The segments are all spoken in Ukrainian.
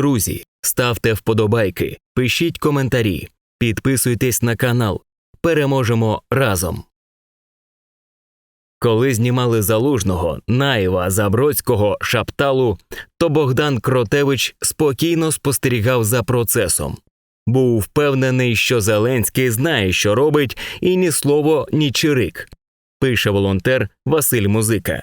Друзі, ставте вподобайки, пишіть коментарі, підписуйтесь на канал. Переможемо разом. Коли знімали залужного, Наєва, Забродського, Шапталу, то Богдан Кротевич спокійно спостерігав за процесом. Був впевнений, що Зеленський знає, що робить, і ні слово, ні чирик, пише волонтер Василь Музика.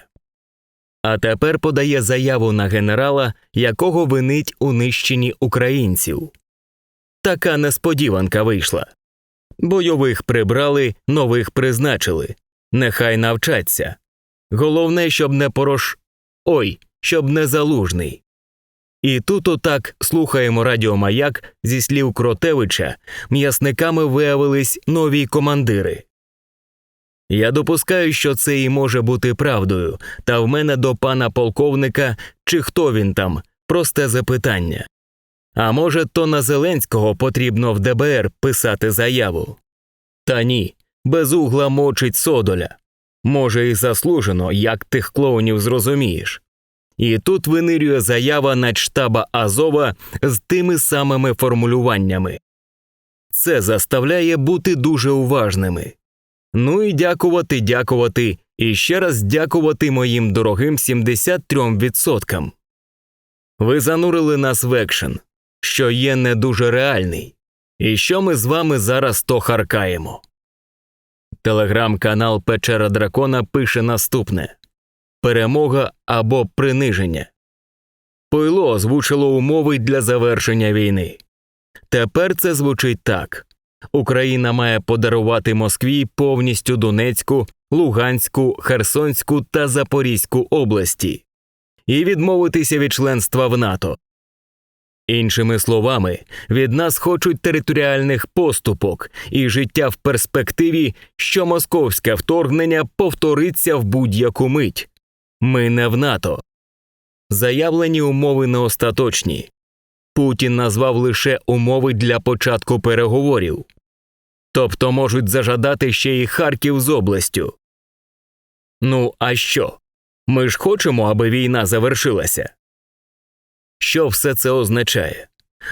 А тепер подає заяву на генерала, якого винить у нищенні українців. Така несподіванка вийшла. Бойових прибрали, нових призначили. Нехай навчаться. Головне, щоб не порош. Ой, щоб не залужний. І тут отак слухаємо радіомаяк зі слів Кротевича, м'ясниками виявились нові командири. Я допускаю, що це і може бути правдою, та в мене до пана полковника, чи хто він там, просте запитання. А може, то на Зеленського потрібно в ДБР писати заяву? Та ні, без угла мочить содоля. Може, і заслужено, як тих клоунів зрозумієш. І тут винирює заява начштаба Азова з тими самими формулюваннями. Це заставляє бути дуже уважними. Ну і дякувати, дякувати, і ще раз дякувати моїм дорогим 73%. Ви занурили нас в екшен, що є не дуже реальний, і що ми з вами зараз то харкаємо. Телеграм-канал Печера Дракона пише наступне Перемога або приниження. Пойло озвучило умови для завершення війни. Тепер це звучить так Україна має подарувати Москві повністю Донецьку, Луганську, Херсонську та Запорізьку області і відмовитися від членства в НАТО. Іншими словами, від нас хочуть територіальних поступок і життя в перспективі, що московське вторгнення повториться в будь-яку мить. Ми не в НАТО. Заявлені умови не остаточні. Путін назвав лише умови для початку переговорів, тобто можуть зажадати ще й Харків з областю. Ну, а що? Ми ж хочемо, аби війна завершилася. Що все це означає?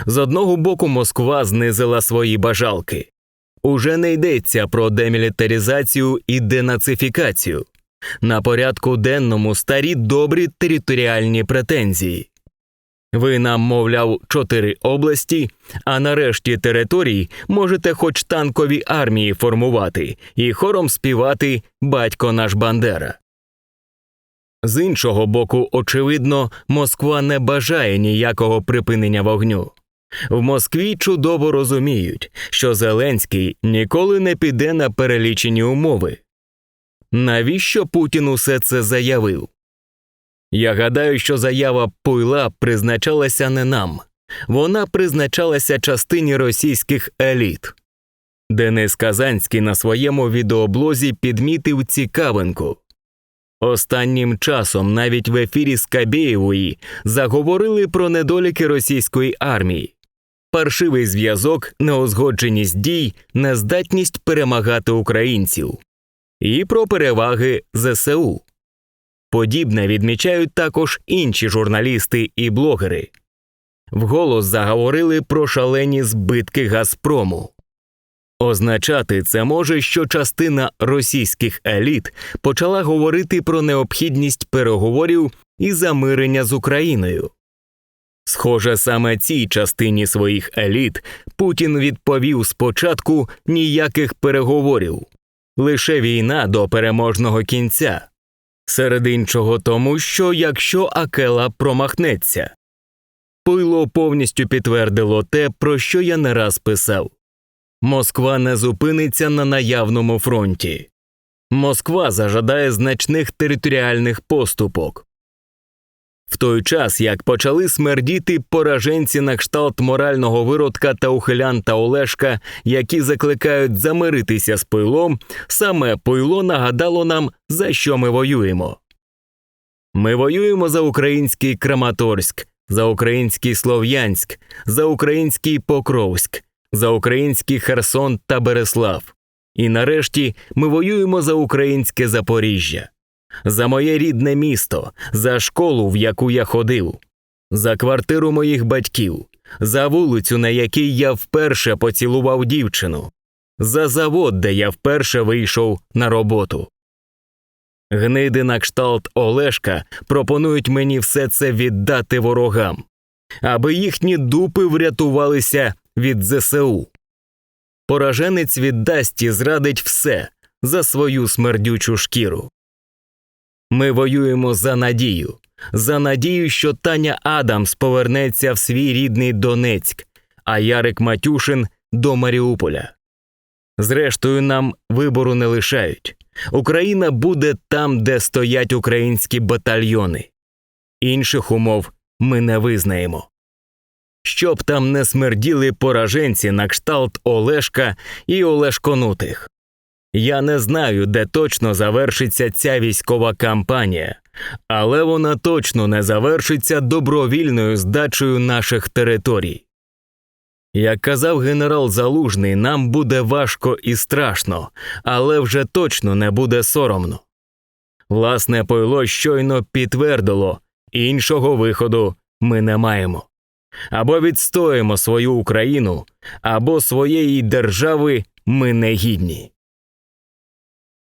З одного боку, Москва знизила свої бажалки. Уже не йдеться про демілітаризацію і денацифікацію. На порядку денному старі добрі територіальні претензії. Ви нам, мовляв, чотири області, а нарешті територій можете хоч танкові армії формувати і хором співати Батько наш Бандера. З іншого боку, очевидно, Москва не бажає ніякого припинення вогню. В Москві чудово розуміють, що Зеленський ніколи не піде на перелічені умови. Навіщо Путін усе це заявив? Я гадаю, що заява Пуйла призначалася не нам, вона призначалася частині російських еліт. Денис Казанський на своєму відеоблозі підмітив цікавинку. Останнім часом навіть в ефірі Скабєєвої заговорили про недоліки російської армії, паршивий зв'язок, неозгодженість дій, нездатність перемагати українців і про переваги ЗСУ. Подібне відмічають також інші журналісти і блогери. Вголос заговорили про шалені збитки Газпрому. Означати це може, що частина російських еліт почала говорити про необхідність переговорів і замирення з Україною. Схоже, саме цій частині своїх еліт Путін відповів спочатку ніяких переговорів, лише війна до переможного кінця, серед іншого тому, що якщо Акела промахнеться. Пило повністю підтвердило те, про що я не раз писав. Москва не зупиниться на наявному фронті. Москва зажадає значних територіальних поступок. В той час, як почали смердіти пораженці на кшталт морального виродка та ухилянта Олешка, які закликають замиритися з пилом, саме пило нагадало нам, за що ми воюємо. Ми воюємо за український Краматорськ, за український Слов'янськ, за український Покровськ, за український Херсон та Береслав. І нарешті ми воюємо за українське Запоріжжя, за моє рідне місто, за школу, в яку я ходив. за квартиру моїх батьків, за вулицю, на якій я вперше поцілував дівчину, за завод, де я вперше вийшов на роботу. Гниди на кшталт Олешка пропонують мені все це віддати ворогам, аби їхні дупи врятувалися від ЗСУ. Пораженець віддасть і зрадить все за свою смердючу шкіру. Ми воюємо за надію, за надію, що Таня Адамс повернеться в свій рідний Донецьк, а Ярик Матюшин до Маріуполя. Зрештою, нам вибору не лишають. Україна буде там, де стоять українські батальйони. Інших умов ми не визнаємо. Щоб там не смерділи пораженці на кшталт Олешка і Олешконутих. Я не знаю, де точно завершиться ця військова кампанія, але вона точно не завершиться добровільною здачею наших територій. Як казав генерал Залужний, нам буде важко і страшно, але вже точно не буде соромно. Власне пойло щойно підтвердило, іншого виходу ми не маємо. Або відстоїмо свою Україну, або своєї держави ми не гідні.